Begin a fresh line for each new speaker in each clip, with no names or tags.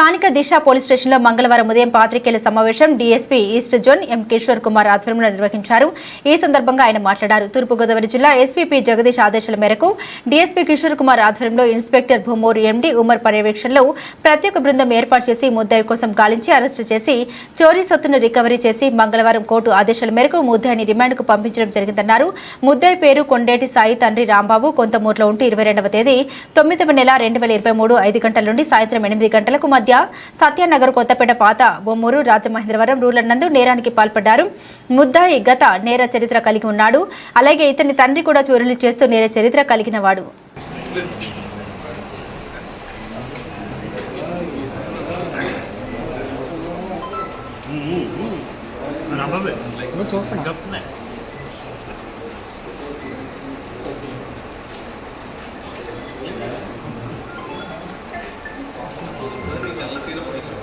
స్థానిక దిశ పోలీస్ స్టేషన్లో మంగళవారం ఉదయం పాత్రికేయుల సమావేశం DSP east zone M Kishore Kumar ఆధ్వర్యంలో నిర్వహించారు. ఈ సందర్భంగా ఆయన మాట్లాడారు. తూర్పుగోదావరి జిల్లా ఎస్పీపీ జగదీష్ ఆదేశాల మేరకు డీఎస్పీ కిషోర్ కుమార్ ఆధ్వర్యంలో ఇన్స్పెక్టర్ భూమూరు ఎండీ ఉమర్ పర్యవేక్షణలో ప్రత్యేక బృందం ఏర్పాటు చేసి ముద్దాయి కోసం గాలించి అరెస్టు చేసి చోరీ సొత్తును రికవరీ చేసి మంగళవారం కోర్టు ఆదేశాల మేరకు ముద్దాయిని రిమాండ్కు పంపించడం జరిగిందన్నారు. ముద్దాయి పేరు కొండేటి సాయి తండ్రి రాంబాబు కొంతమూరులో ఉంటూ ఇరవై రెండవ తేదీ తొమ్మిదవ నెల రెండు వేల ఇరవై మూడు ఐదు గంటల నుండి సాయంత్రం ఎనిమిది గంటలకు మధ్య సత్యానగర్ కొత్తపేట పాత బొమ్మూరు రాజమహేంద్రవరం రూరల్ నందు నేరానికి పాల్పడ్డారు. ముద్దాయి గత నేర చరిత్ర కలిగి ఉన్నాడు. అలాగే ఇతని తండ్రి కూడా చోరీలు చేస్తూ నేర చరిత్ర కలిగిన వాడు.
నమ్మవే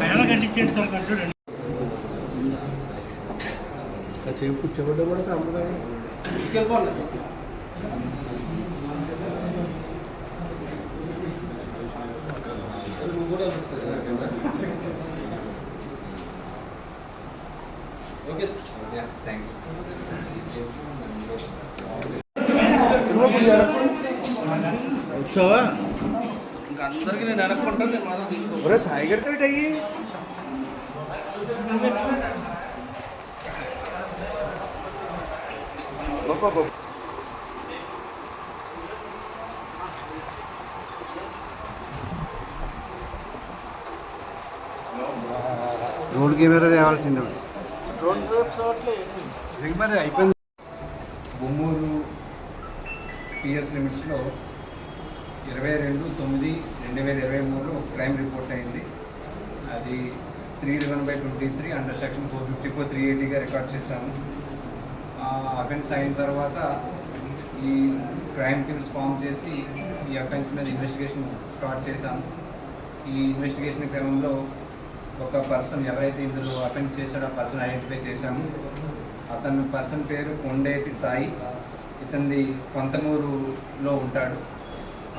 పేర కట్టించండి సార్ కొంచెం చూడండి.
చెయ్యి కూర్చోబడ్డా కూడా సాంప్రదాయం వచ్చావా?
ఇంకా అందరికి నేను అడగకుండా నేను మాత్రం తీసుకో
ఒరే సాయి గారితో అయ్యి? రోడ్ కెమెరా తేవాల్సిందే. మరి అయిపోయింది.
బొమ్మూరు పిఎస్ లిమిట్స్లో ఇరవై రెండు తొమ్మిది రెండు వేల ఇరవై మూడులో ఒక క్రైమ్ రిపోర్ట్ అయింది. అది three one by twenty three under section four fifty four three ఎయిటీగా record చేశాము అఫెన్స్ అయిన తర్వాత ఈ క్రైమ్ టీమ్స్ ఫామ్ చేసి ఈ అఫెన్స్ మీద ఇన్వెస్టిగేషన్ స్టార్ట్ చేశాము. ఈ ఇన్వెస్టిగేషన్ క్రమంలో ఒక పర్సన్ ఎవరైతే ఇందులో అఫెన్స్ చేశాడో ఆ పర్సన్ ఐడెంటిఫై చేశాము. అతని పర్సన్ పేరు కొండేటి సాయి. ఇతనిది కొంతమూరులో ఉంటాడు.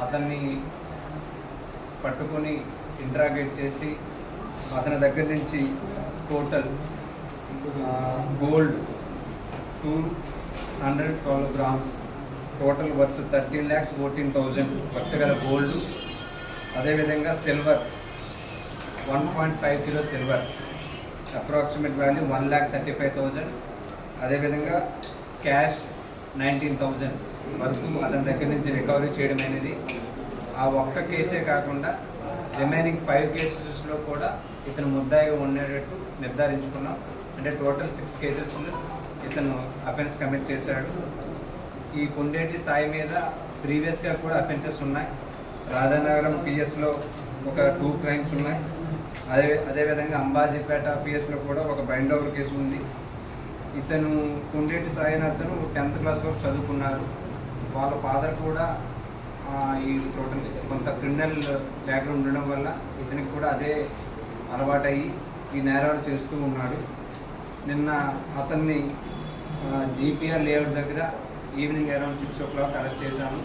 అతన్ని పట్టుకొని ఇంట్రాగేట్ చేసి అతని దగ్గర నుంచి total gold two hundred twelve grams total worth thirteen lakhs fourteen thousand worth గల గోల్డ్ అదేవిధంగా silver one point five kilo silver approximate value one lakh thirty five thousand అదేవిధంగా క్యాష్ నైన్టీన్ థౌజండ్ వరకు అతని దగ్గర నుంచి రికవరీ చేయడం అనేది ఆ ఒక్క కేసే కాకుండా రిమైనింగ్ ఫైవ్ కేసెస్లో కూడా ఇతను ముద్దాయిగా ఉండేటట్టు నిర్ధారించుకున్నాం. అంటే టోటల్ సిక్స్ కేసెస్లో ఇతను అఫెన్స్ కమిట్ చేశాడు. ఈ కొండేటి సాయి మీద ప్రీవియస్గా కూడా అఫెన్సెస్ ఉన్నాయి. రాధానగరం పిఎస్లో ఒక టూ క్రైమ్స్ ఉన్నాయి. అదే అదేవిధంగా అంబాజీపేట పిఎస్లో కూడా ఒక బైండ్ ఓవర్ కేసు ఉంది. ఇతను కొండేటి సాయిని అతను టెన్త్ క్లాస్ వరకు చదువుకున్నారు. వాళ్ళ ఫాదర్ కూడా ఈ టోటల్ కొంత క్రిమినల్ బ్యాక్గ్రౌండ్ ఉండడం వల్ల ఇతనికి కూడా అదే అలవాటయ్యి ఈ నేరాలు చేస్తూ ఉన్నాడు. నిన్న అతన్ని జీపీఆర్ లేఅవుట్ దగ్గర evening around six o'clock arrest చేశాము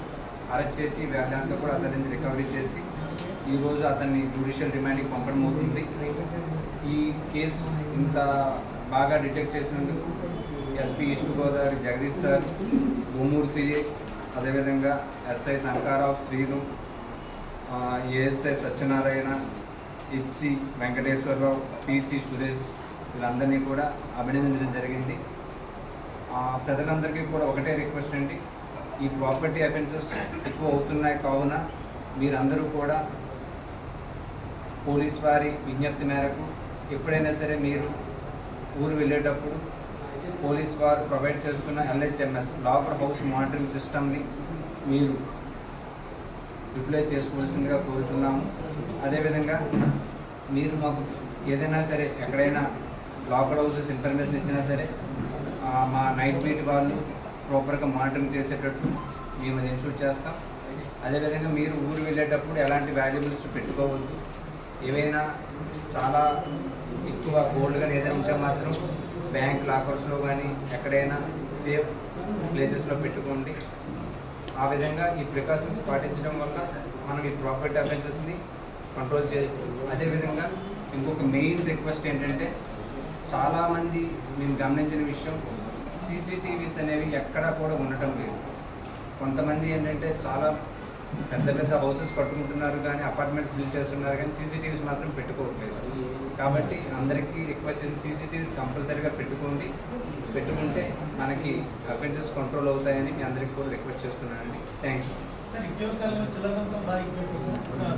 అరెస్ట్ చేసి దాంట్లో కూడా అతని నుంచి రికవరీ చేసి ఈరోజు అతన్ని జ్యుడిషియల్ రిమాండ్కి పంపడం అవుతుంది. ఈ కేసు ఇంత బాగా డిటెక్ట్ చేసినందుకు SP east Godavari Jagadish sir Bhumuru CA అదేవిధంగా SI Sankara Rao Srinu ASI Satyanarayana HC Venkateswara Rao PC Suresh వీళ్ళందరినీ కూడా అభినందించడం జరిగింది. ప్రజలందరికీ కూడా ఒకటే రిక్వెస్ట్ అండి. ఈ ప్రాపర్టీ అఫెన్సెస్ ఎక్కువ అవుతున్నాయి కావున మీరందరూ కూడా పోలీస్ వారి విజ్ఞప్తి మేరకు ఎప్పుడైనా సరే మీరు ఊరు వెళ్ళేటప్పుడు పోలీస్ వారు ప్రొవైడ్ చేస్తున్న ఎల్హెచ్ఎంఎస్ లాకర్ హౌస్ మానిటరింగ్ సిస్టమ్ని మీరు యూటిలైజ్ చేసుకోవాల్సిందిగా కోరుతున్నాము అదేవిధంగా మీరు మాకు ఏదైనా సరే ఎక్కడైనా లాకర్ హౌసెస్ ఇన్ఫర్మేషన్ ఇచ్చినా సరే మా నైట్ బీట్ వాళ్ళు ప్రాపర్గా మానిటరింగ్ చేసేటట్టు మేము అది ఇన్షూట్ చేస్తాం. అదేవిధంగా మీరు ఊరు వెళ్ళేటప్పుడు ఎలాంటి వాల్యుబుల్స్ పెట్టుకోవద్దు. ఏవైనా చాలా ఎక్కువ గోల్డ్ కానీ ఏదైనా ఉంటే మాత్రం బ్యాంక్ లాకర్స్లో కానీ ఎక్కడైనా సేఫ్ ప్లేసెస్లో పెట్టుకోండి. ఆ విధంగా ఈ ప్రికాషన్స్ పాటించడం వల్ల మనం ఈ ప్రాపర్టీ అఫెన్సెస్ని కంట్రోల్ చేయొచ్చు. అదేవిధంగా ఇంకొక మెయిన్ రిక్వెస్ట్ ఏంటంటే చాలామంది మేము గమనించిన విషయం సీసీటీవీస్ అనేవి ఎక్కడా కూడా ఉండటం లేదు. కొంతమంది ఏంటంటే చాలా పెద్ద పెద్ద హౌసెస్ కట్టుకుంటున్నారు కానీ అపార్ట్మెంట్ బిల్డ్ చేస్తున్నారు కానీ సీసీటీవీస్ మాత్రం పెట్టుకోవట్లేదు. కాబట్టి అందరికీ రిక్వెస్ట్ సీసీటీవీస్ కంపల్సరీగా పెట్టుకోండి. పెట్టుకుంటే మనకి అఫెన్సెస్ కంట్రోల్ అవుతాయని మీ అందరికీ కూడా రిక్వెస్ట్ చేస్తున్నానండి. థ్యాంక్ యూ
సార్ ఇటీవల కాలంలో చిల్లరంతా బాగా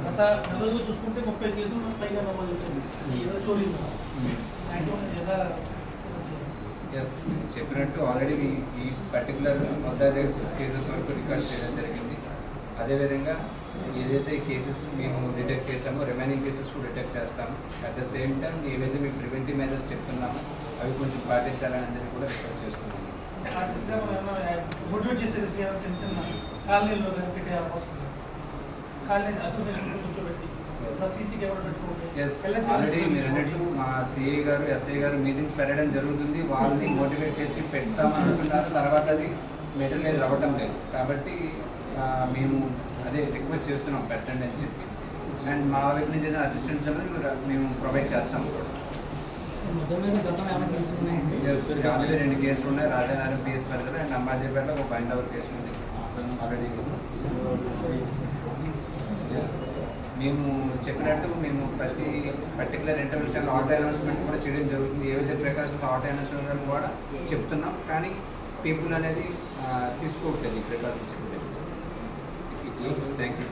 గత నెలలో చూసుకుంటే ముప్పై కేసులు పైగా నమోదు వచ్చింది ఏదో చోరీ మ్యాక్సిమం ఎలా
ఎస్ చెప్పినట్టు ఆల్రెడీ ఈ ఈ పర్టికులర్ మొత్తం సిక్స్ కేసెస్ వరకు రికార్డ్ చేయడం జరిగింది. అదేవిధంగా ఏదైతే కేసెస్ మేము డిటెక్ట్ చేసామో రిమైనింగ్ కేసెస్ కూడా డిటెక్ట్ చేస్తాము. అట్ ద సేమ్ టైం ఏవైతే మేము ప్రివెంటివ్ మెజర్స్ చెప్తున్నామో అవి కొంచెం పాటించాలని అందరినీ కూడా రిక్వెస్ట్ చేసుకున్నాము
ఆర్టిస్ట్గా మోటివేట్ చేసేది సీఎం చిన్న చిన్న కాలనీలో కానీ పెట్టే అవకాశం ఉంది. కాలనీ అసోసియేషన్ కూర్చోబెట్టి సీసీ కెమెరా పెట్టుకోండి
ఎస్ ఆల్రెడీ మీరు అన్నట్టు మా సిఐ గారు ఎస్ఐ గారు మీటింగ్స్ పెట్టడం జరుగుతుంది. వాళ్ళని మోటివేట్ చేసి పెడతామని అనుకున్నారు తర్వాత అది మెటీరియల్ రావటం లేదు. కాబట్టి మేము అదే రిక్వెస్ట్ చేస్తున్నాం పెట్టండి అని చెప్పి. అండ్ మా వైపు నుంచి అసిస్టెంట్స్ అనేది మేము ప్రొవైడ్ చేస్తాం. కూడా ఆల్రెడీ రెండు కేసులు ఉన్నాయి. రాజానగరం పిఎస్ పరిధిలో అండ్ అంబాజీపేటలో ఒక బైండ్ అవర్ కేసు ఉంది. ఆల్రెడీ మేము చెప్పినట్టు మేము ప్రతి పర్టికులర్ ఇంటర్వ్యూషన్ ఆటో అనౌన్స్మెంట్ కూడా చేయడం జరుగుతుంది. ఏవైతే ప్రికాషన్స్ ఆటో అనౌన్స్మెంట్ కూడా చెప్తున్నాం. కానీ పీపుల్ అనేది తీసుకోవట్లేదు ఈ ప్రికాషన్స్ థ్యాంక్ యూ